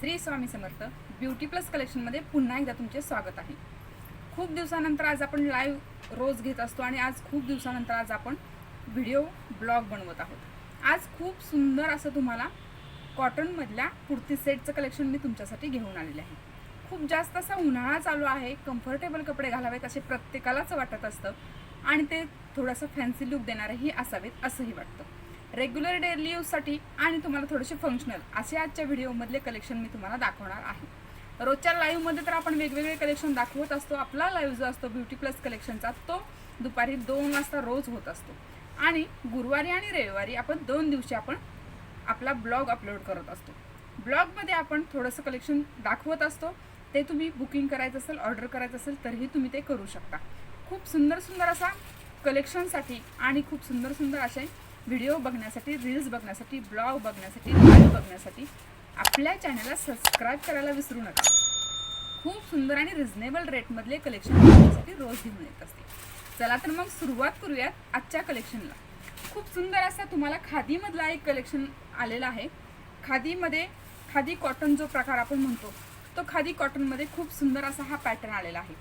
Shri Swami Samarth beauty plus कलेक्शनमध्ये पुन्हा एकदा तुमचे स्वागत आहे. खूप दिवसानंतर आज आपण लाईव्ह रोज घेत असतो आणि आज खूप दिवसानंतर आज आपण व्हिडिओ ब्लॉग बनवत आहोत. आज खूप सुंदर असं तुम्हाला कॉटनमधल्या कुर्ती सेटचं कलेक्शन मी तुमच्यासाठी घेऊन आलेले आहे. खूप जास्त असा उन्हाळा चालू आहे कम्फर्टेबल कपडे घालावेत असे प्रत्येकालाच वाटत असतं आणि ते थोडंसं फॅन्सी लुक देणारेही असावेत असंही वाटतं. रेग्युलर डेली यूजसाठी आणि तुम्हाला थोडेसे फंक्शनल असे आजच्या व्हिडिओमधले कलेक्शन मी तुम्हाला दाखवणार आहे. रोजच्या लाईव्हमध्ये तर आपण वेगवेगळे कलेक्शन दाखवत असतो. आपला लाईव्ह जो असतो ब्युटी प्लस कलेक्शनचा तो दुपारी दोन वाजता रोज होत असतो. आणि गुरुवारी आणि रविवारी आपण दोन दिवशी आपण आपला ब्लॉग अपलोड करत असतो. ब्लॉगमध्ये आपण थोडंसं कलेक्शन दाखवत असतो. ते तुम्ही बुकिंग करायचं असेल ऑर्डर करायचं असेल तरीही तुम्ही ते करू शकता. खूप सुंदर सुंदर असा कलेक्शनसाठी आणि खूप सुंदर सुंदर असे व्हिडिओ बघण्यासाठी रील्स बघण्यासाठी ब्लॉग बघण्यासाठी लाईव्ह बघण्यासाठी आपल्या चॅनलला सबस्क्राईब करायला विसरू नका. खूप सुंदर आणि रिझनेबल रेटमधले कलेक्शन बघण्यासाठी रोज घेऊन येत असते. चला तर मग सुरुवात करूयात आजच्या कलेक्शनला खूप सुंदर असा तुम्हाला खादीमधला एक कलेक्शन आलेला आहे. खादीमध्ये खादी कॉटन जो प्रकार आपण म्हणतो तो खादी कॉटनमध्ये खूप सुंदर असा हा पॅटर्न आलेला आहे.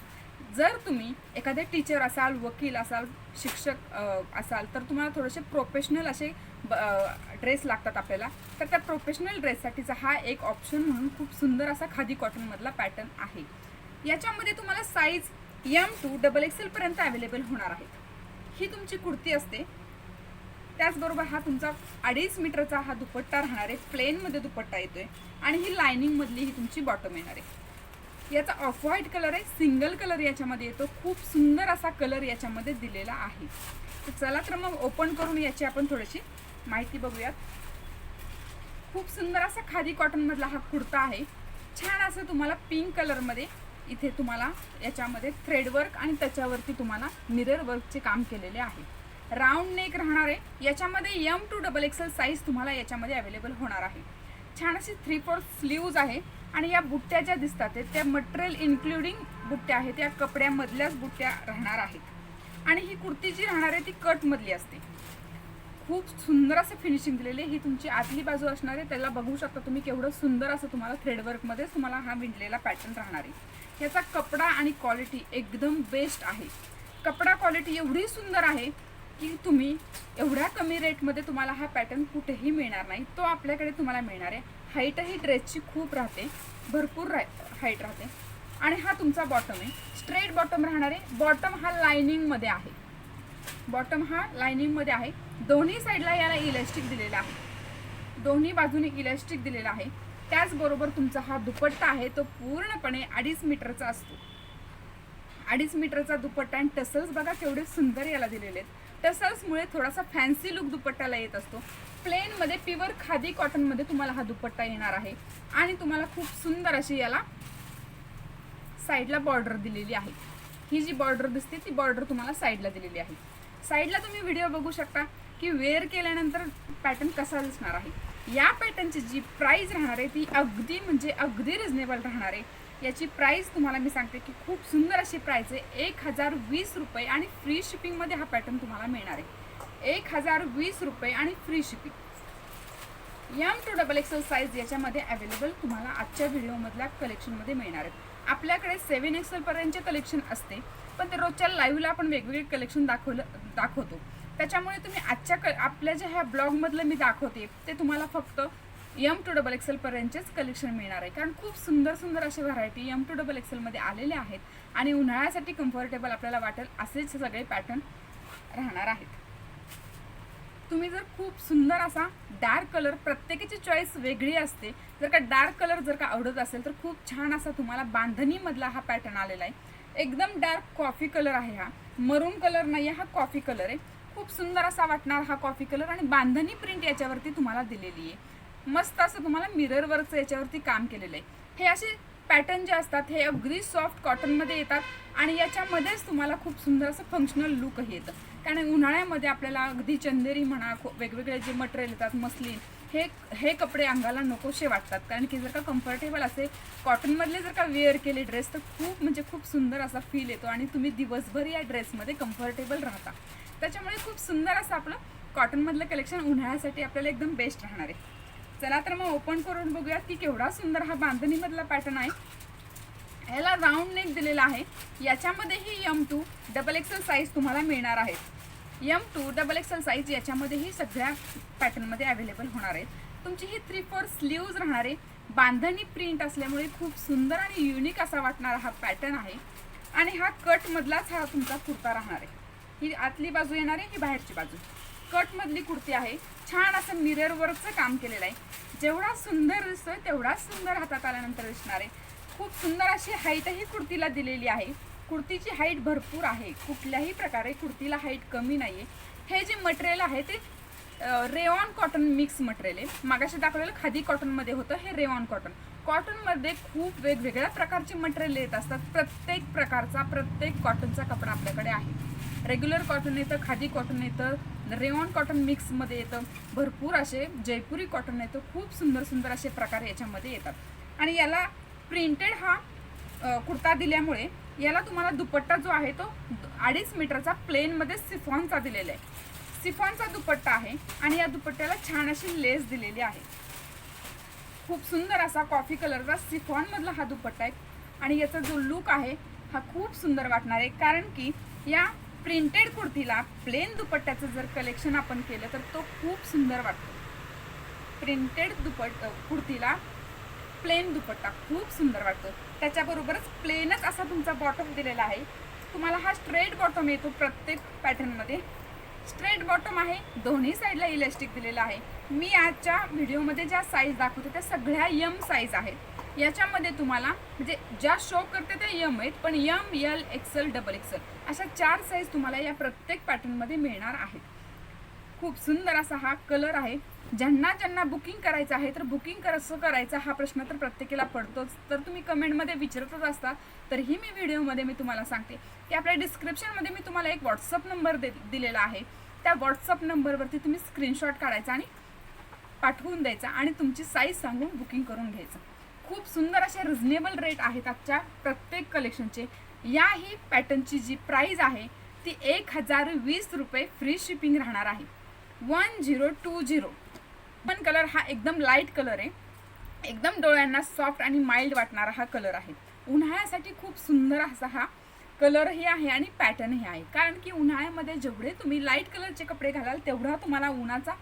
जर तुम्ही एखादे टीचर असाल वकील असाल शिक्षक असाल तर तुम्हाला थोडेसे प्रोफेशनल असे ड्रेस लागतात आपल्याला. तर त्या प्रोफेशनल ड्रेससाठीचा हा एक ऑप्शन म्हणून खूप सुंदर असा खादी कॉटनमधला पॅटर्न आहे. याच्यामध्ये तुम्हाला साईज एम टू डबल एक्सेलपर्यंत अवेलेबल होणार आहेत ही तुमची कुर्ती असते. त्याचबरोबर हा तुमचा अडीच मीटरचा हा दुपट्टा राहणार आहे. प्लेनमध्ये दुपट्टा येतोय. आणि ही लायनिंगमधली ही तुमची बॉटम येणार आहे. याचा ऑफ व्हाईट कलर आहे सिंगल कलर याच्यामध्ये येतो. खूप सुंदर असा कलर याच्यामध्ये दिलेला आहे. तर चला तर मग ओपन करून याची आपण थोडीशी माहिती बघूयात. खूप सुंदर असा खादी कॉटनमधला हा कुर्ता आहे. छान असं तुम्हाला पिंक कलरमध्ये इथे तुम्हाला याच्यामध्ये थ्रेडवर्क आणि त्याच्यावरती तुम्हाला मिरर वर्कचे काम केलेले आहे. राऊंड नेक राहणार आहे. याच्यामध्ये M to double XL size तुम्हाला याच्यामध्ये अवेलेबल होणार आहे. छान अशी थ्री फोर स्लीव्ज आहे. आणि या बुट्ट्या ज्या दिसतात आहेत, त्या मटेरियल इन्क्लुडिंग बुट्ट्या आहेत. या कपड्यामधल्याच बुट्ट्या राहणार आहेत. आणि ही कुर्ती जी राहणार आहे ती कटमधली असते. खूप सुंदर असं फिनिशिंग दिलेले ही तुमची आतली बाजू असणार आहे. त्याला बघू शकता तुम्ही केवढं सुंदर असं तुम्हाला थ्रेडवर्कमध्येच तुम्हाला हा विणलेला पॅटर्न राहणार आहे. याचा कपडा आणि क्वालिटी एकदम बेस्ट आहे. कपडा क्वालिटी एवढी सुंदर आहे की तुम्ही एवढ्या कमी रेटमध्ये तुम्हाला हा पॅटर्न कुठेही मिळणार नाही. तो आपल्याकडे तुम्हाला मिळणार आहे. हाईटही ड्रेसची खूप राहते. भरपूर रा हाईट राहते. आणि हा तुमचा बॉटम आहे. स्ट्रेट बॉटम राहणार आहे. बॉटम हा लायनिंगमध्ये आहे. बॉटम हा लायनिंगमध्ये आहे. दोन्ही साईडला याला इलॅस्टिक दिलेला आहे. दोन्ही बाजूने इलॅस्टिक दिलेला आहे. त्याचबरोबर तुमचा हा दुपट्टा आहे तो पूर्णपणे अडीच मीटरचा असतो. अडीच मीटरचा दुपट्टा आणि टसल्स बघा केवढे सुंदर याला दिलेले आहेत. टसल्समुळे थोडासा फॅन्सी लुक दुपट्ट्याला येत असतो. प्लेनमध्ये प्युअर खादी कॉटनमध्ये तुम्हाला हा दुपट्टा येणार आहे. आणि तुम्हाला खूप सुंदर अशी याला साईडला बॉर्डर दिलेली आहे. ही जी बॉर्डर दिसते ती बॉर्डर तुम्हाला साईडला दिलेली आहे. साईडला तुम्ही व्हिडिओ बघू शकता की वेअर केल्यानंतर पॅटर्न कसा दिसणार आहे. या पॅटर्नची जी प्राईज राहणार आहे ती अगदी म्हणजे अगदी रिझनेबल राहणार आहे. याची प्राईस तुम्हाला मी सांगते की खूप सुंदर अशी प्राईस आहे. एक हजार वीस रुपये आणि फ्री शिपिंगमध्ये हा पॅटर्न तुम्हाला मिळणार आहे. एक हजार वीस रुपये आणि free shipping M to double XL size याच्यामध्ये अवेलेबल तुम्हाला आजच्या व्हिडिओमधल्या कलेक्शनमध्ये मिळणार आहेत आपल्याकडे सेवन एक्सेलपर्यंतचे कलेक्शन असते पण ते रोजच्या लाईव्हला आपण वेगवेगळे कलेक्शन दाखवलं दाखवतो. त्याच्यामुळे तुम्ही आजच्या क आपल्या ज्या ह्या ब्लॉगमधलं मी दाखवते ते तुम्हाला फक्त यम टू डबल एक्सेलपर्यंतचेच कलेक्शन मिळणार आहे. कारण खूप सुंदर सुंदर असे व्हरायटी यम टू डबल एक्सेलमध्ये आलेले आहेत आणि उन्हाळ्यासाठी कम्फर्टेबल आपल्याला वाटेल असेच सगळे पॅटर्न राहणार आहेत. तुम्ही जर खूप सुंदर असा डार्क कलर प्रत्येकाची चॉईस वेगळी असते. जर का डार्क कलर जर का आवडत असेल तर खूप छान असा तुम्हाला बांधणीमधला हा पॅटर्न आलेला आहे. एकदम डार्क कॉफी कलर आहे हा. मरून कलर नाही हा कॉफी कलर आहे. खूप सुंदर असा वाटणार हा कॉफी कलर आणि बांधणी प्रिंट याच्यावरती तुम्हाला दिलेली आहे. मस्त असं तुम्हाला मिरर वर्कचं याच्यावरती काम केलेलं आहे. हे असे पॅटर्न जे असतात हे अगदी सॉफ्ट कॉटनमध्ये येतात आणि याच्यामध्येच तुम्हाला खूप सुंदर असं फंक्शनल लुकही येतं. कारण उन्हाळ्यामध्ये आपल्याला अगदी चंदेरी म्हणा वेगवेगळे जे मटेरियल येतात मसलीन हे हे कपडे अंगाला नकोसे वाटतात. कारण की जर का कम्फर्टेबल असे कॉटनमधले जर का वेअर केले ड्रेस तर खूप म्हणजे खूप सुंदर असा फील येतो आणि तुम्ही दिवसभर या ड्रेसमध्ये कम्फर्टेबल राहता. त्याच्यामुळे खूप सुंदर असं आपलं कॉटनमधलं कलेक्शन उन्हाळ्यासाठी आपल्याला एकदम बेस्ट राहणार आहे. चला तर मग ओपन करून बघूयात की केवढा सुंदर हा बांधणीमधला पॅटर्न आहे. ह्याला राऊंड नेक दिलेला आहे. याच्यामध्येही M to double XL size तुम्हाला मिळणार आहेत M to double XL size याच्यामध्येही सगळ्या पॅटर्नमध्ये अवेलेबल होणार आहेत. तुमची ही थ्री फोर स्लीव्ज राहणार आहे. बांधणी प्रिंट असल्यामुळे खूप सुंदर आणि युनिक असा वाटणारा हा पॅटर्न आहे. आणि हा कटमधलाच हा तुमचा कुर्ता राहणार आहे. ही आतली बाजू येणार आहे ही बाहेरची बाजू. कटमधली कुर्ती आहे. छान असं मिररवर्कचं काम केलेलं आहे. जेवढा सुंदर दिसतोय तेवढाच सुंदर हातात आल्यानंतर दिसणार आहे. खूप सुंदर अशी हाईटही कुर्तीला दिलेली आहे. कुर्तीची हाईट भरपूर आहे. कुठल्याही प्रकारे कुर्तीला हाईट कमी नाही आहे हे जे मटेरियल आहे ते रेऑन कॉटन मिक्स मटेरियल आहे. मागाशी दाखवलेलं खादी कॉटनमध्ये होतं हे रेऑन कॉटन कॉटनमध्ये खूप वेगवेगळ्या प्रकारचे मटेरियल येत असतात. प्रत्येक प्रकारचा प्रत्येक कॉटनचा कपडा आपल्याकडे आहे. रेग्युलर कॉटन येतं खादी कॉटन येतं. रेऑन कॉटन मिक्समध्ये येतं. भरपूर असे जयपुरी कॉटन येतं खूप सुंदर सुंदर असे प्रकार याच्यामध्ये येतात. आणि याला प्रिंटेड हा कुर्ता दिल्यामुळे याला तुम्हाला दुपट्टा जो आहे तो अडीच मीटरचा प्लेनमध्ये सिफॉनचा दिलेला आहे. सिफॉनचा दुपट्टा आहे आणि या दुपट्ट्याला छान अशी लेस दिलेली आहे. खूप सुंदर असा कॉफी कलरचा सिफॉनमधला हा दुपट्टा आहे. आणि याचा जो लुक आहे हा खूप सुंदर वाटणार आहे. कारण की या प्रिंटेड कुर्तीला प्लेन दुपट्ट्याचं जर कलेक्शन आपण केलं तर तो खूप सुंदर वाटतो. प्रिंटेड दुपट कुर्तीला प्लेन दुपट्टा खूप सुंदर वाटतो. त्याच्याबरोबरच प्लेनच असा तुमचा बॉटम दिलेला आहे. तुम्हाला हा स्ट्रेट बॉटम येतो प्रत्येक पॅटर्नमध्ये स्ट्रेट बॉटम आहे दोन्ही साईडला इलेस्टिक दिलेला आहे. मी आजच्या व्हिडिओमध्ये ज्या साईज दाखवते त्या सगळ्या यम साईज आहेत. याच्यामध्ये तुम्हाला म्हणजे ज्या शो करते त्या यम आहेत पण M L XL double XL अशा चार साईज तुम्हाला या प्रत्येक पॅटर्नमध्ये मिळणार आहेत. खूप सुंदर असा हा कलर आहे. ज्यांना ज्यांना बुकिंग करायचं आहे तर बुकिंग कसं करायचं हा प्रश्न तर प्रत्येकाला पडतोच. तर तुम्ही कमेंटमध्ये विचारतच असता तरीही मी व्हिडिओमध्ये मी तुम्हाला सांगते की आपल्या डिस्क्रिप्शनमध्ये मी तुम्हाला एक व्हॉट्सअप नंबर दे दिलेला आहे. त्या व्हॉट्सअप नंबरवरती तुम्ही स्क्रीनशॉट काढायचा आणि पाठवून द्यायचा आणि तुमची साईज सांगून बुकिंग करून घ्यायचं. खूप सुंदर असे रिझनेबल रेट आहेत आजच्या प्रत्येक कलेक्शनचे याही पॅटर्नची जी प्राईज आहे ती एक हजार वीस रुपये फ्री शिपिंग राहणार आहे. वन झिरो टू झिरो पण कलर हा एकदम लाइट कलर आहे. एकदम डोळ्यांना सॉफ्ट आणि माइल्ड वाटणारा हा कलर आहे. उन्हाळ्यासाठी खूप सुंदर असा हा कलरही आहे आणि पॅटर्नही आहे. कारण की उन्हाळ्यामध्ये जेवढे तुम्ही लाइट कलरचे कपडे घालाल तेवढा तुम्हाला उन्हाचा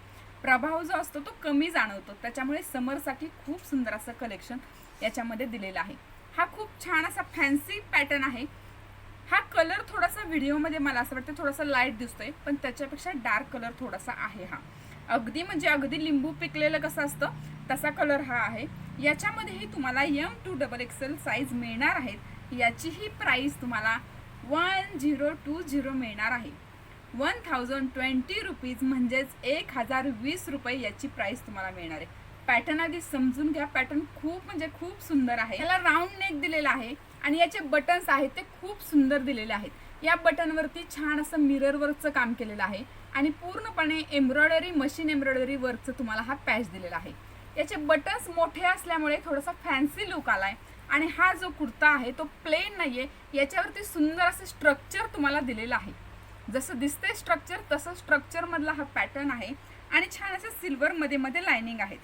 प्रभाव जो असतो तो कमी जाणवतो. त्याच्यामुळे समरसाठी खूप सुंदर असं कलेक्शन याच्यामध्ये दिलेला आहे. हा खूप छान असा फॅन्सी पॅटर्न आहे. हा कलर थोडासा व्हिडिओमध्ये मला असं वाटतं थोडासा लाइट दिसतोय पण त्याच्यापेक्षा डार्क कलर थोडासा आहे हा. अगदी म्हणजे अगदी लिंबू पिकलेलं कसं असतं तसा कलर हा आहे. याच्यामध्येही तुम्हाला M to double XL size मिळणार आहेत. याचीही प्राईस तुम्हाला वन झिरो टू झिरो मिळणार आहे. वन थाउजंड ट्वेंटी रुपीज म्हणजेच एक हजार वीस रुपये याची प्राईस तुम्हाला मिळणार आहे. पॅटर्न आधी समजून घ्या. पॅटर्न खूप म्हणजे खूप सुंदर आहे. याला राऊंड नेक दिलेला आहे आणि याचे बटन्स आहेत ते खूप सुंदर दिलेले आहेत. या बटनवरती छान असं मिरर वर्कचं काम केलेलं आहे आणि पूर्णपणे एम्ब्रॉयडरी मशीन एम्ब्रॉयडरी वर्कचं तुम्हाला हा पॅच दिलेला आहे. याचे बटन्स मोठे असल्यामुळे थोडासा फॅन्सी लुक आलाय आणि हा जो कुर्ता आहे तो प्लेन नाहीये. याच्यावरती सुंदर असं स्ट्रक्चर तुम्हाला दिलेलं आहे. जसं दिसतंय स्ट्रक्चर तसं स्ट्रक्चरमधला हा पॅटर्न आहे आणि छान असं सिल्वर मध्ये मध्ये आहेत.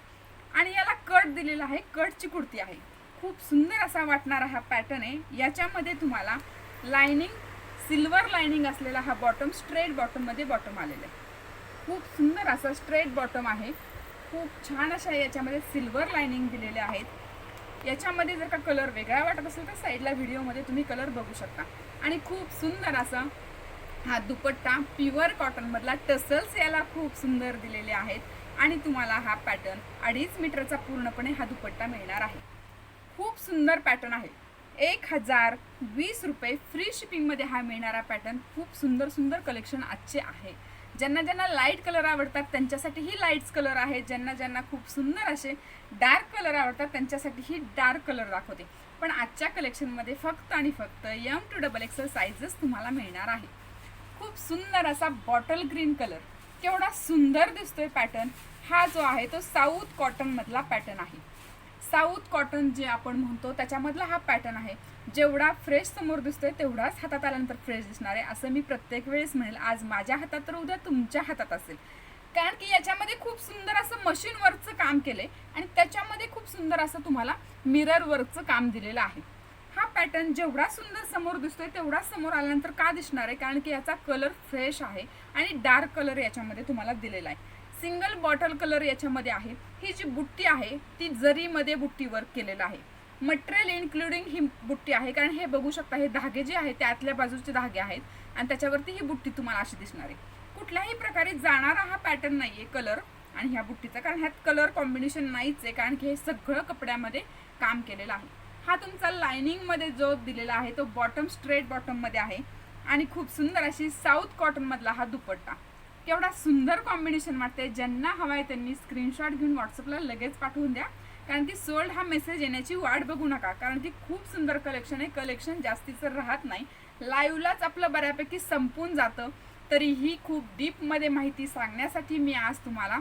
आणि याला कट दिलेला आहे कटची कुर्ती आहे. खूप सुंदर असा वाटणारा हा पॅटर्न आहे. याच्यामध्ये तुम्हाला लाइनिंग सिल्वर लाइनिंग असलेला हा बॉटम स्ट्रेट बॉटममध्ये बॉटम आलेला आहे. खूप सुंदर असा स्ट्रेट बॉटम आहे. खूप छान अशा याच्यामध्ये सिल्वर लाइनिंग दिलेले आहेत. याच्यामध्ये जर का कलर वेगळा वाटत असेल तर साईडला व्हिडिओमध्ये तुम्ही कलर बघू शकता. आणि खूप सुंदर असा हा दुपट्टा प्युअर कॉटनमधला टसल्स याला खूप सुंदर दिलेले आहेत. आणि तुम्हाला हा पॅटर्न अडीच मीटरचा पूर्णपणे हा दुपट्टा मिळणार आहे. खूप सुंदर पॅटर्न आहे. एक हजार वीस रुपये फ्री शिपिंगमध्ये हा मिळणारा पॅटर्न खूप सुंदर सुंदर कलेक्शन आजचे आहे. ज्यांना ज्यांना लाइट कलर आवडतात त्यांच्यासाठीही लाईट्स कलर आहेत ज्यांना ज्यांना खूप सुंदर असे डार्क कलर आवडतात त्यांच्यासाठीही डार्क कलर दाखवते. पण आजच्या कलेक्शनमध्ये फक्त आणि फक्त यम टू डबल एक्सल साईजच तुम्हाला मिळणार आहे. खूप सुंदर असा बॉटल ग्रीन कलर केवढा सुंदर दिसतोय पॅटर्न हा जो आहे तो साऊथ कॉटन मधला पॅटर्न आहे. साऊथ कॉटन जे आपण म्हणतो त्याच्यामधला हा पॅटर्न आहे. जेवढा फ्रेश समोर दिसतोय तेवढाच हातात आल्यानंतर फ्रेश दिसणार आहे. असं मी प्रत्येक वेळेस म्हणेल. आज माझ्या हातात तर उद्या तुमच्या हातात असेल. कारण की याच्यामध्ये खूप सुंदर असं मशीन वर्कचं काम केलंय आणि त्याच्यामध्ये खूप सुंदर असं तुम्हाला मिरर वर्कचं काम दिलेलं आहे. हा पॅटर्न जेवढा सुंदर समोर दिसतोय तेवढा समोर आल्यानंतर का दिसणार आहे? कारण की याचा कलर फ्रेश आहे आणि डार्क कलर याच्यामध्ये तुम्हाला दिलेला आहे. सिंगल बॉटल कलर याच्यामध्ये आहे. ही जी बुट्टी आहे ती जरीमध्ये बुट्टी वर्क केलेलं आहे. मटेरियल इन्क्लुडिंग ही बुट्टी आहे. कारण हे बघू शकता हे धागे जे आहेत ते आतल्या बाजूचे धागे आहेत. आणि त्याच्यावरती ही बुट्टी तुम्हाला अशी दिसणार आहे. कुठल्याही प्रकारे जाणारा हा पॅटर्न नाहीये कलर आणि ह्या बुट्टीचा कारण ह्यात कलर कॉम्बिनेशन नाहीच आहे. कारण की हे सगळं कपड्यामध्ये काम केलेलं आहे. हा तुमचा लायनिंगमध्ये जो दिलेला आहे तो बॉटम स्ट्रेट बॉटममध्ये आहे. आणि खूप सुंदर अशी साऊथ कॉटनमधला हा दुपट्टा. केवढा सुंदर कॉम्बिनेशन वाटते ज्यांना हवा आहे त्यांनी स्क्रीनशॉट घेऊन व्हॉट्सअपला लगेच पाठवून द्या. कारण की सोल्ड हा मेसेज येण्याची वाट बघू नका. कारण की खूप सुंदर कलेक्शन आहे. कलेक्शन जास्तीचं राहत नाही. लाईव्हलाच आपलं बऱ्यापैकी संपून जातं. तरीही खूप डीपमध्ये माहिती सांगण्यासाठी मी आज तुम्हाला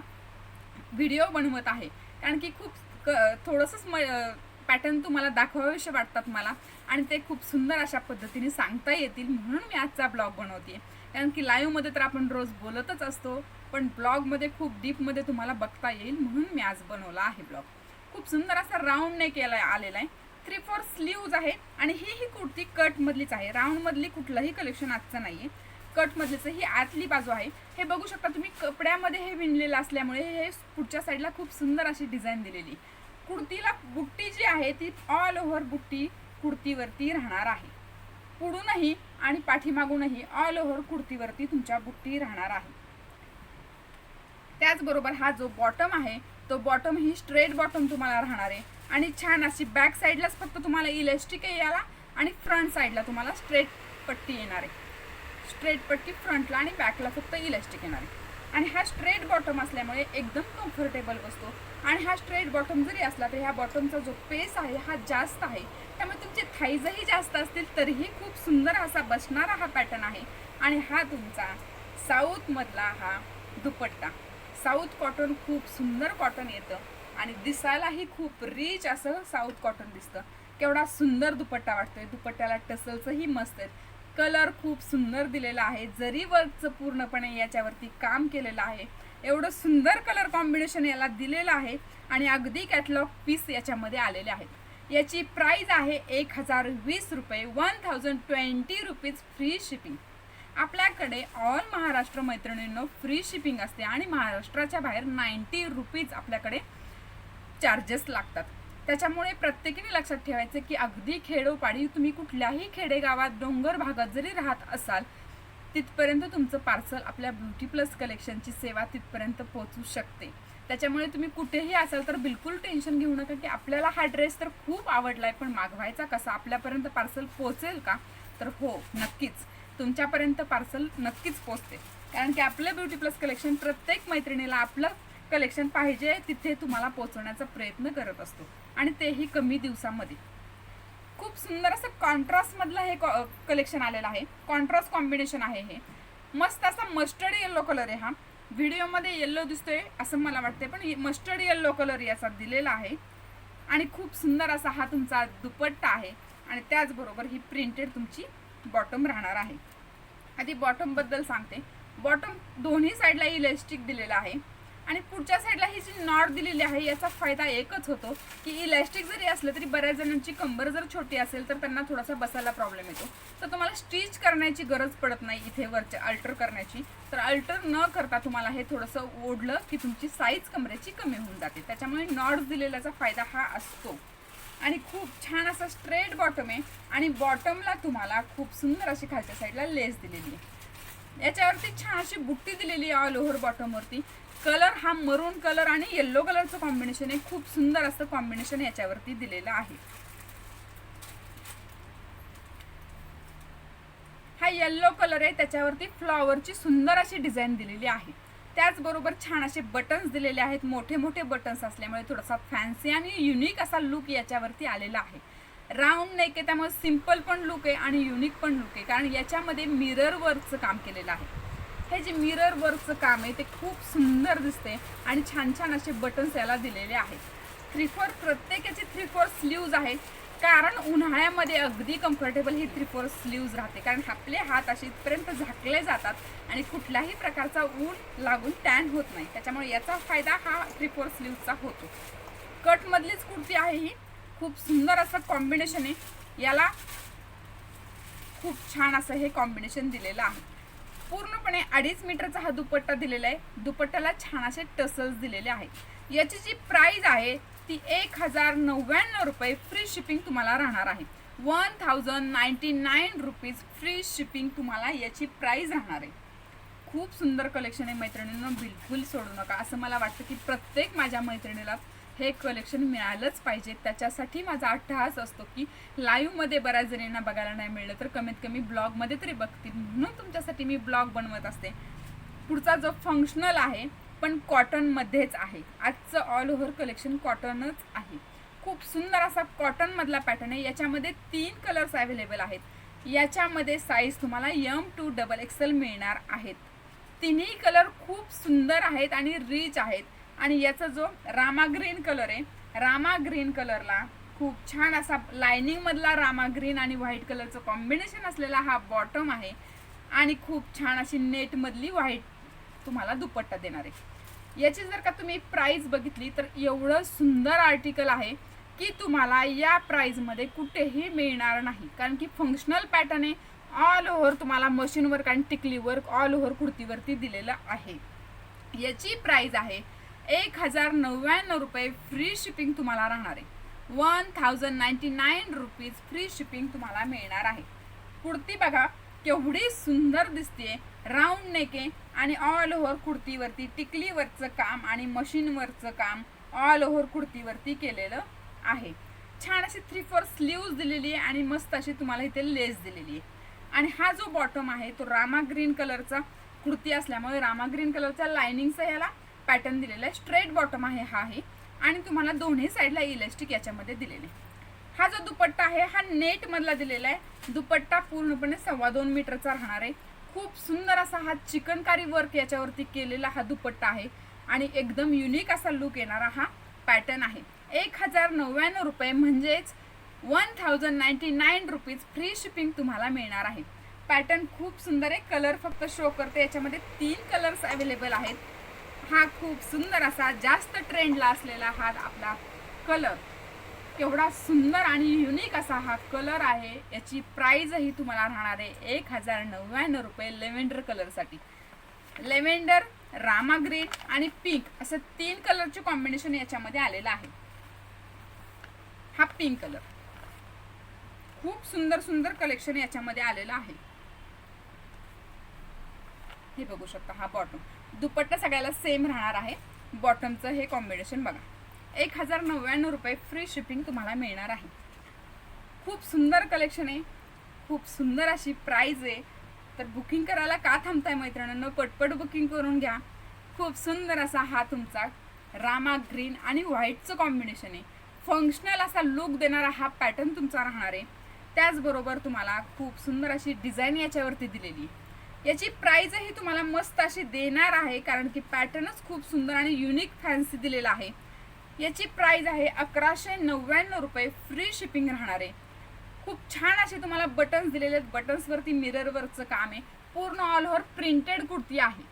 व्हिडिओ बनवत आहे. कारण की खूप क थोडंसंच म पॅटर्न तुम्हाला दाखवावेसे वाटतात मला. आणि ते खूप सुंदर अशा पद्धतीने सांगता येतील. म्हणून मी आजचा ब्लॉग बनवते कारण की लाईव्हमध्ये तर आपण रोज बोलतच असतो पण ब्लॉगमध्ये खूप डीपमध्ये तुम्हाला बघता येईल म्हणून मी आज बनवला आहे ब्लॉग खूप सुंदर असा राऊंड केला आलेला आहे. थ्री फोर स्लीव्ज आहे आणि ही ही कुर्ती कटमधलीच आहे. राऊंडमधली कुठलंही कलेक्शन आजचं नाही आहे. कटमधलीच ही आतली बाजू आहे. हे बघू शकता तुम्ही कपड्यामध्ये हे विणलेलं असल्यामुळे हे पुढच्या साईडला खूप सुंदर अशी डिझाईन दिलेली. कुर्तीला बुट्टी जी आहे ती ऑल ओव्हर बुट्टी कुर्तीवरती राहणार आहे. पुढूनही आणि पाठीमागूनही ऑल ओव्हर कुर्तीवरती तुमच्या बुट्टी राहणार आहे. त्याचबरोबर हा जो बॉटम आहे तो बॉटम ही स्ट्रेट बॉटम तुम्हाला राहणार आहे. आणि छान अशी बॅक साईडलाच फक्त तुम्हाला इलेस्टिक आहे याला आणि फ्रंट साईडला तुम्हाला स्ट्रेट पट्टी येणार आहे. स्ट्रेट पट्टी फ्रंटला आणि बॅकला फक्त इलेस्टिक येणार आहे. आणि हा स्ट्रेट बॉटम असल्यामुळे एकदम कम्फर्टेबल बसतो आणि हा स्ट्रेट बॉटम जरी असला तरी ह्या बॉटमचा जो पेस आहे हा जास्त आहे. त्यामुळे तुमचे थाईजही जास्त असतील तरीही खूप सुंदर असा बसणारा हा पॅटर्न आहे. आणि हा तुमचा साऊथमधला हा दुपट्टा. साऊथ कॉटन खूप सुंदर कॉटन येतं. आणि दिसायलाही खूप रिच असं साऊथ कॉटन दिसतं. केवढा सुंदर दुपट्टा वाटतोय. दुपट्ट्याला टसलचंही मस्त आहे कलर खूप सुंदर दिलेला आहे. जरी वर्कचं पूर्णपणे याच्यावरती काम केलेलं आहे एवढं सुंदर कलर कॉम्बिनेशन याला दिलेलं आहे आणि अगदी कॅटलॉग पीस याच्यामध्ये आलेले आहेत. याची प्राईज आहे एक हजार वीस रुपये one thousand twenty rupees free shipping आपल्याकडे ऑल महाराष्ट्र मैत्रिणींनो फ्री शिपिंग असते आणि महाराष्ट्राच्या बाहेर नाईन्टी रुपीज आपल्याकडे चार्जेस लागतात. त्याच्यामुळे प्रत्येकीने लक्षात ठेवायचं की अगदी खेडोपाडी तुम्ही कुठल्याही खेडेगावात डोंगर भागात जरी राहत असाल तिथपर्यंत तुमचं पार्सल आपल्या ब्युटी प्लस कलेक्शनची सेवा तिथपर्यंत पोहोचू शकते. त्याच्यामुळे तुम्ही कुठेही असाल तर बिलकुल टेन्शन घेऊ नका की आपल्याला हा ड्रेस तर खूप आवडलाय पण मागवायचा कसा? आपल्यापर्यंत पार्सल पोहोचेल का? तर हो नक्कीच. तुमच्यापर्यंत पार्सल नक्कीच पोचते कारण की आपलं ब्युटी प्लस कलेक्शन प्रत्येक मैत्रिणीला आपलं कलेक्शन पाहिजे तिथे तुम्हाला पोचवण्याचा प्रयत्न करत असतो. आणि तेही कमी दिवसामध्ये. खूप सुंदर असं कॉन्ट्रास्टमधलं हे कलेक्शन आलेलं आहे. कॉन्ट्रास्ट कॉम्बिनेशन आहे हे. मस्त असा मस्टर्ड येल्लो कलर आहे हा. व्हिडिओमध्ये येल्लो दिसतोय असं मला वाटते पण मस्टर्ड येल्लो कलर याचा दिलेला आहे. आणि खूप सुंदर असा हा तुमचा दुपट्टा आहे. आणि त्याचबरोबर ही प्रिंटेड तुमची बॉटम राहणार आहे. आधी बॉटमबद्दल सांगते. बॉटम दोन्ही साईडला इलेस्टिक दिलेला आहे. आणि पुढच्या साईडला ही जी नॉट दिलेली आहे याचा फायदा एकच होतो की इलॅस्टिक जरी असलं तरी बऱ्याच जणांची कंबर जर छोटी असेल तर त्यांना थोडासा बसायला प्रॉब्लेम येतो. तर तुम्हाला स्टिच करण्याची गरज पडत नाही इथे वरचे अल्टर करण्याची. तर अल्टर न करता तुम्हाला हे थोडंसं ओढलं की तुमची साईज कमरेची कमी होऊन जाते. त्याच्यामुळे नॉट्स दिलेल्याचा फायदा हा असतो. आणि खूप छान असा स्ट्रेट बॉटम आहे. आणि बॉटमला तुम्हाला खूप सुंदर अशी खालच्या साईडला लेस दिलेली आहे. याच्यावरती छान अशी बुट्टी दिलेली आहे ऑल ओव्हर बॉटमवरती कलर हा मरून कलर आणि येल्लो कलरचं कॉम्बिनेशन आहे खूप सुंदर असं कॉम्बिनेशन याच्यावरती दिलेलं आहे. हा येल्लो कलर आहे त्याच्यावरती फ्लॉवरची सुंदर अशी डिझाईन दिलेली आहे. त्याचबरोबर छान असे बटन्स दिलेले आहेत मोठे मोठे बटन्स असल्यामुळे थोडासा फॅन्सी आणि युनिक असा लुक याच्यावरती आलेला आहे. राऊंड नेक आहे त्यामुळे सिंपल पण लुक आहे आणि युनिक पण लुक आहे कारण याच्यामध्ये मिरर वर्कचं काम केलेलं आहे. हे जे मिरर वर्कचं काम आहे ते खूप सुंदर दिसते आणि छान छान असे बटन्स याला दिलेले आहेत. थ्री फोर प्रत्येकाचे थ्री फोर स्लीव्ज आहेत. कारण उन्हाळ्यामध्ये अगदी कम्फर्टेबल ही थ्री फोर स्लीव्ज राहते. कारण आपले हात असे इथपर्यंत झाकले जातात आणि कुठल्याही प्रकारचा ऊन लागून टॅन होत नाही. त्याच्यामुळे याचा फायदा हा थ्री फोर स्लीव्जचा होतो कटमधलीच कुर्ती आहे ही. खूप सुंदर असं कॉम्बिनेशन आहे. याला खूप छान असं हे कॉम्बिनेशन दिलेलं आहे. पूर्णपणे अडीच मीटरचा हा दुपट्टा दिलेला आहे. दुपट्ट्याला छान असे टसल्स दिलेले आहेत. याची जी प्राईज आहे ती एक हजार नव्याण्णव रुपये फ्री शिपिंग तुम्हाला राहणार आहे. One thousand ninety nine rupees free shipping तुम्हाला याची प्राईज राहणार आहे. खूप सुंदर कलेक्शन आहे मैत्रिणींना बिलकुल सोडू नका. असं मला वाटतं की प्रत्येक माझ्या मैत्रिणीला हे कलेक्शन मिळालंच पाहिजे. त्याच्यासाठी माझा अट्टहास असतो की लाईव्हमध्ये बऱ्याच जणींना बघायला नाही मिळलं तर कमीत कमी ब्लॉगमध्ये तरी बघतील. म्हणून तुमच्यासाठी मी ब्लॉग बनवत असते. पुढचा जो फंक्शनल आहे पण कॉटनमध्येच आहे. आजचं ऑल ओव्हर कलेक्शन कॉटनच आहे. खूप सुंदर असा कॉटनमधला पॅटर्न आहे. याच्यामध्ये तीन कलर्स अवेलेबल आहेत. याच्यामध्ये साईज तुम्हाला यम टू डबल एक्सेल मिळणार आहेत. तिन्ही कलर खूप सुंदर आहेत आणि रिच आहेत. आणि याचा जो रामा ग्रीन कलर आहे रामा ग्रीन कलरला खूप छान असा लायनिंग मधला रामा ग्रीन आणि व्हाईट कलरचं कॉम्बिनेशन असलेला हा बॉटम आहे. आणि खूप छान अशी नेट मधली व्हाईट तुम्हाला दुपट्टा देणार आहे. याची जर का तुम्ही प्राइस बघितली तर एवढं सुंदर आर्टिकल आहे की तुम्हाला या प्राइसमध्ये कुठेही मिळणार नाही. कारण की फंक्शनल पॅटर्न आहे ऑल ओव्हर तुम्हाला मशीन वर्क आणि टिकली वर्क ऑल ओव्हर कुर्तीवरती दिलेलं आहे. याची प्राइस आहे एक हजार नव्याण्णव रुपये फ्री शिपिंग तुम्हाला राहणार आहे. One thousand ninety nine rupees free shipping तुम्हाला मिळणार आहे. कुर्ती बघा केवढी सुंदर दिसते राऊंड नेके आणि ऑल ओव्हर कुर्तीवरती टिकलीवरचं काम आणि मशीनवरचं काम ऑल ओव्हर कुर्तीवरती केलेलं आहे. छान अशी थ्री फोर स्लीव्ज दिलेली आहे आणि मस्त अशी तुम्हाला इथे लेस दिलेली आहे. आणि हा जो बॉटम आहे तो रामा ग्रीन कलरचा कुर्ती असल्यामुळे रामा ग्रीन कलरच्या लायनिंगचा याला पॅटर्न दिलेला आहे. स्ट्रेट बॉटम आहे हा आहे आणि तुम्हाला दोन्ही साईडला इलेस्टिक याच्यामध्ये दिलेले आहे. हा जो दुपट्टा आहे हा नेटमधला दिलेला आहे. दुपट्टा पूर्णपणे सव्वा दोन मीटरचा राहणार आहे. खूप सुंदर असा हा चिकनकारी वर्क याच्यावरती केलेला हा दुपट्टा आहे. आणि एकदम युनिक असा लुक येणारा हा पॅटर्न आहे. एक हजार नव्याण्णव रुपये म्हणजेच one thousand ninety nine rupees free shipping तुम्हाला मिळणार आहे. पॅटर्न खूप सुंदर आहे. कलर फक्त शो करते. याच्यामध्ये तीन कलर्स अवेलेबल आहेत. हा खूप सुंदर असा जास्त ट्रेंडला असलेला हा आपला कलर केवढा सुंदर आणि युनिक असा हा कलर आहे. याची प्राईजही तुम्हाला राहणार आहे एक हजार नव्याण्णव रुपये लेव्हेंडर कलरसाठी लेव्हेंडर रामा ग्रीन आणि पिंक असं तीन कलरचे कॉम्बिनेशन याच्यामध्ये आलेलं आहे. हा पिंक कलर खूप सुंदर सुंदर कलेक्शन याच्यामध्ये आलेलं आहे. हे बघू शकता हा बॉटम दुपट्टा सगळ्याला सेम राहणार आहे. बॉटमचं हे कॉम्बिनेशन बघा. एक हजार नव्याण्णव रुपये फ्री शिपिंग तुम्हाला मिळणार आहे. खूप सुंदर कलेक्शन आहे. खूप सुंदर अशी प्राईज आहे. तर बुकिंग करायला का थांबताय मैत्रिणींनो? पटपट बुकिंग करून घ्या. खूप सुंदर असा हा तुमचा रामा ग्रीन आणि व्हाईटचं कॉम्बिनेशन आहे. फंक्शनल असा लुक देणारा हा पॅटर्न तुमचा राहणार आहे. त्याचबरोबर तुम्हाला खूप सुंदर अशी डिझाईन याच्यावरती दिलेली आहे. याची प्राईजही तुम्हाला मस्त अशी देणार आहे कारण की पॅटर्नच खूप सुंदर आणि युनिक फॅन्सी दिलेला आहे. याची प्राईज आहे अकराशे नव्याण्णव रुपये फ्री शिपिंग राहणार आहे. खूप छान असे तुम्हाला बटन्स दिलेले आहेत. बटन्सवरती मिररवरचं काम आहे. पूर्ण ऑल ओव्हर प्रिंटेड कुर्ती आहे.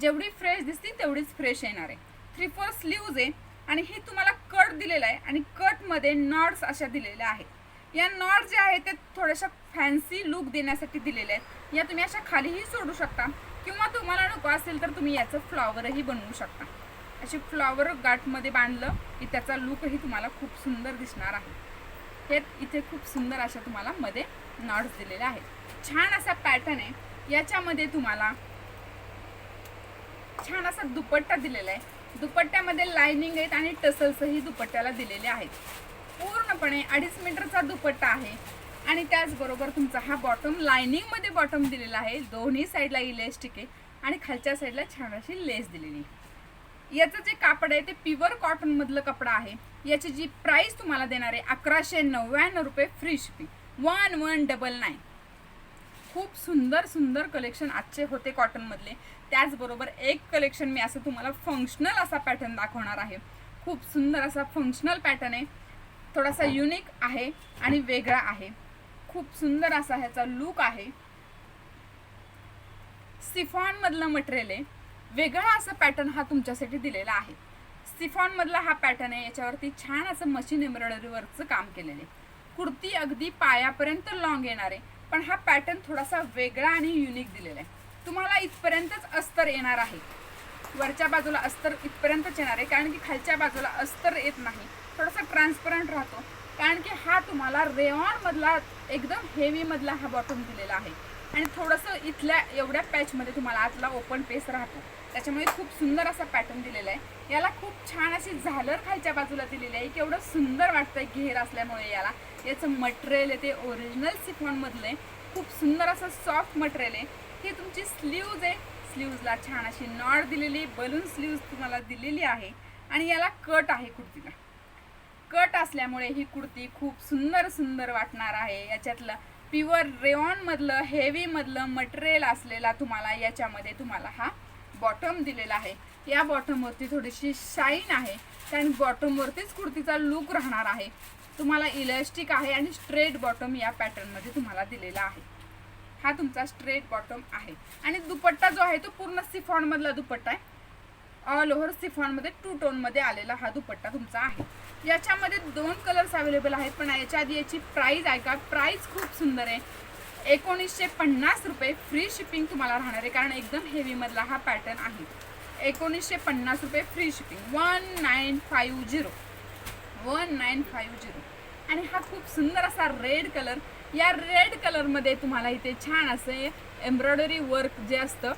जेवढी फ्रेश दिसते तेवढीच फ्रेश येणार आहे. थ्री फोर स्लीव्ज आहे आणि हे तुम्हाला कट दिलेलं आहे आणि कटमध्ये नॉट्स अशा दिलेल्या आहेत. या नॉट जे आहेत ते थोड्याशा फॅन्सी लुक देण्यासाठी दिलेले आहेत. या तुम्ही अशा खालीही सोडू शकता. किंवा तुम्हाला नको असेल तर तुम्ही याचं फ्लॉवरही बनवू शकता. अशी फ्लॉवर गाठमध्ये बांधलं की त्याचा लुकही तुम्हाला खूप सुंदर दिसणार आहे. हे इथे खूप सुंदर अशा तुम्हाला मध्ये नॉट्स दिलेले आहेत. छान असा पॅटर्न आहे. याच्यामध्ये तुम्हाला छान असा दुपट्टा दिलेला आहे. दुपट्ट्यामध्ये लाइनिंग आहेत आणि टसल्सही दुपट्ट्याला दिलेले आहेत. पूर्णपणे अडीच मीटरचा दुपट्टा आहे. आणि त्याचबरोबर तुमचा हा बॉटम लाइनिंगमध्ये बॉटम दिलेला आहे. दोन्ही साईडला इलेस्टिक आहे आणि खालच्या साईडला छान अशी लेस दिलेली आहे. याचं जे कापड आहे ते प्युअर कॉटनमधलं कपडा आहे. याची जी प्राईस तुम्हाला देणार आहे अकराशे नव्याण्णव रुपये free shipping one one double nine खूप सुंदर सुंदर कलेक्शन आजचे होते कॉटनमधले त्याचबरोबर एक कलेक्शन मी असं तुम्हाला फंक्शनल असा पॅटर्न दाखवणार आहे. खूप सुंदर असा फंक्शनल पॅटर्न आहे. थोडासा युनिक आहे आणि वेगळा आहे. खूप सुंदर असा ह्याचा लुक आहे. सिफॉन मधलं मटेरियल आहे. वेगळा असा पॅटर्न हा तुमच्यासाठी दिलेला आहे. सिफॉन मधला हा पॅटर्न आहे. याच्यावरती छान असं मशीन एम्ब्रॉयडरी वर्कचं काम केलेलं आहे. कुर्ती अगदी पायापर्यंत लॉंग येणार आहे. पण हा पॅटर्न थोडासा वेगळा आणि युनिक दिलेला आहे. तुम्हाला इथपर्यंतच अस्तर येणार आहे. वरच्या बाजूला अस्तर इथपर्यंतच येणार आहे. कारण की खालच्या बाजूला अस्तर येत नाही. थोडासा ट्रान्सपरंट राहतो. कारण की हा तुम्हाला रेऑन मधला एकदम हेवी मधला हा बॉटम दिलेला आहे. आणि थोडंसं इथल्या एवढ्या पॅचमध्ये तुम्हाला आतला ओपन पेस राहतो. त्याच्यामुळे खूप सुंदर असा पॅटर्न दिलेला आहे. याला खूप छान अशी झालर खालच्या बाजूला दिलेली आहे. केवढं सुंदर वाटतंय घेर असल्यामुळे याला. याचं मटेरियल आहे ते ओरिजिनल सिफॉनमधलं आहे. खूप सुंदर असं सॉफ्ट मटेरियल आहे. ही तुमची स्लीव्ज आहे. स्लीव्जला छान अशी नॉड दिलेली बलून स्लीव्ज तुम्हाला दिलेली आहे. आणि याला कट आहे कुर्तीला. कट असल्यामुळे ही कुर्ती खूप सुंदर सुंदर वाटणार आहे. याच्यातलं प्युअर रेऑन मधलं हेवी मधलं मटेरियल असलेला तुम्हाला याच्यामध्ये तुम्हाला हा बॉटम दिलेला आहे. या बॉटमवरती थोडीशी शाईन आहे कारण बॉटमवरतीच कुर्तीचा लुक राहणार आहे. तुम्हाला इलॅस्टिक आहे आणि स्ट्रेट बॉटम या पॅटर्नमध्ये तुम्हाला दिलेला आहे. हा तुमचा स्ट्रेट बॉटम आहे. आणि दुपट्टा जो आहे तो पूर्ण सिफॉनमधला दुपट्टा आहे. ऑल ओव्हर सिफॉनमध्ये टू टोनमध्ये आलेला हा दुपट्टा तुमचा आहे. याच्यामध्ये दोन कलर्स अवेलेबल आहेत पण याच्या आधी याची प्राईज आहे का? खूप सुंदर आहे. एकोणीसशे पन्नास रुपये फ्री शिपिंग तुम्हाला राहणार आहे कारण एकदम हेवीमधला हा पॅटर्न आहे. एकोणीसशे पन्नास रुपये free shipping one nine five zero one nine five zero आणि हा खूप सुंदर असा रेड कलर या रेड कलरमध्ये तुम्हाला इथे छान असे एम्ब्रॉयडरी वर्क जे असतं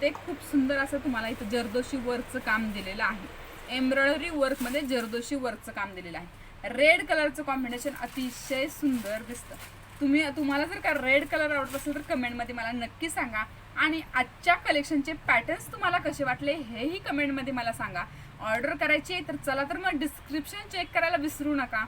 ते खूप सुंदर असं तुम्हाला इथं जरदोशी वर्कचं काम दिलेलं आहे. एम्ब्रॉयडरी वर्कमध्ये जरदोशी वर्कचं काम दिलेलं आहे. रेड कलरचं कॉम्बिनेशन अतिशय सुंदर दिसतं. तुम्ही तुम्हाला जर का रेड कलर आवडत असेल तर कमेंटमध्ये मला नक्की सांगा. आणि आजच्या कलेक्शनचे पॅटर्न्स तुम्हाला कसे वाटले हेही कमेंटमध्ये मला सांगा. ऑर्डर करायची आहे तर चला तर मग डिस्क्रिप्शन चेक करायला विसरू नका.